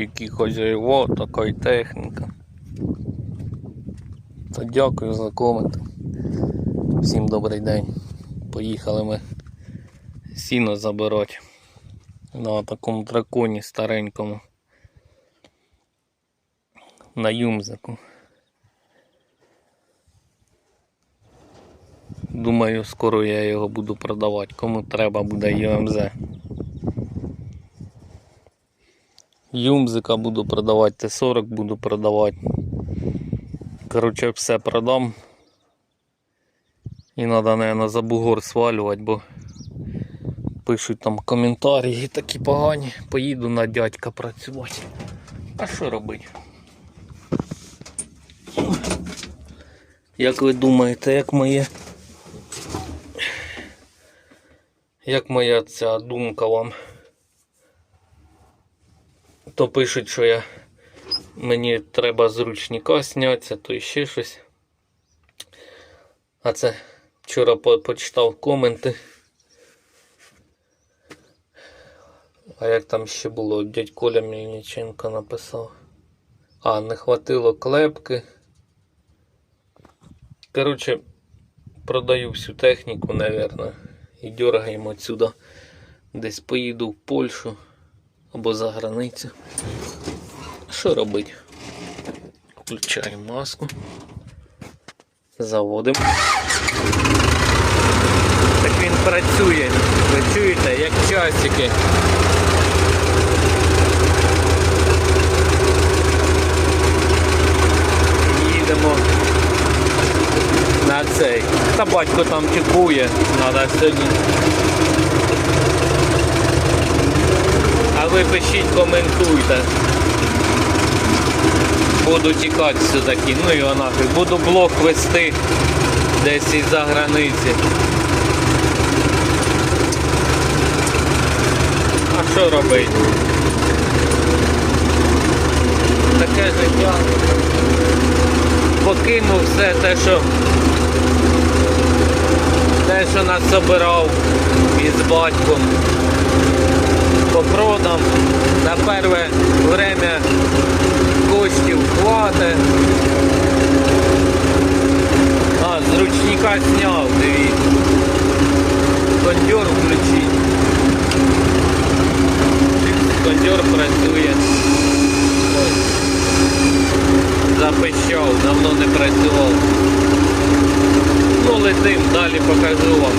які хазяєва, така й техніка. Та дякую за комент. Всім добрий день. Поїхали ми сіно забирати на такому драконі старенькому. На юмзику. Думаю, скоро я його буду продавати. Кому треба буде ЮМЗ. Юмзика буду продавати, Т-40 буду продавати. Коротше, все продам. І треба, наверное, за бугор свалювати, бо пишуть там коментарі такі погані. Поїду на дядька працювати. А що робити? Як ви думаєте, як моє. Як моя ця думка вам? То пишуть, що я мені треба з ручника знятися, то ще щось. А це вчора по- почитав коменти. А як там ще було, дядь Коля Мельниченко написав. А, не хватило клепки. Коротше, продаю всю техніку, наверное, і дергаємо отсюда. Десь поїду в Польщу або за границю. Що робити? Включаємо маску. Заводимо. Так він працює. Ви чуєте, як часики. Їдемо на цей. Та батько там чекує, треба сьогодні. А ви пишіть, коментуйте. Буду тікати все-таки, ну і нафіг. Буду блог вести десь із-за границі. А що робити? Таке життя. Покинув все те, що те, що нас собирав із батьком. Попродам на перше время коштів хватить. А, з ручника зняв, дивіться. Кондьор включить. Кондьор працює. Запищав, давно не працював. Ну, летим, далі покажу вам.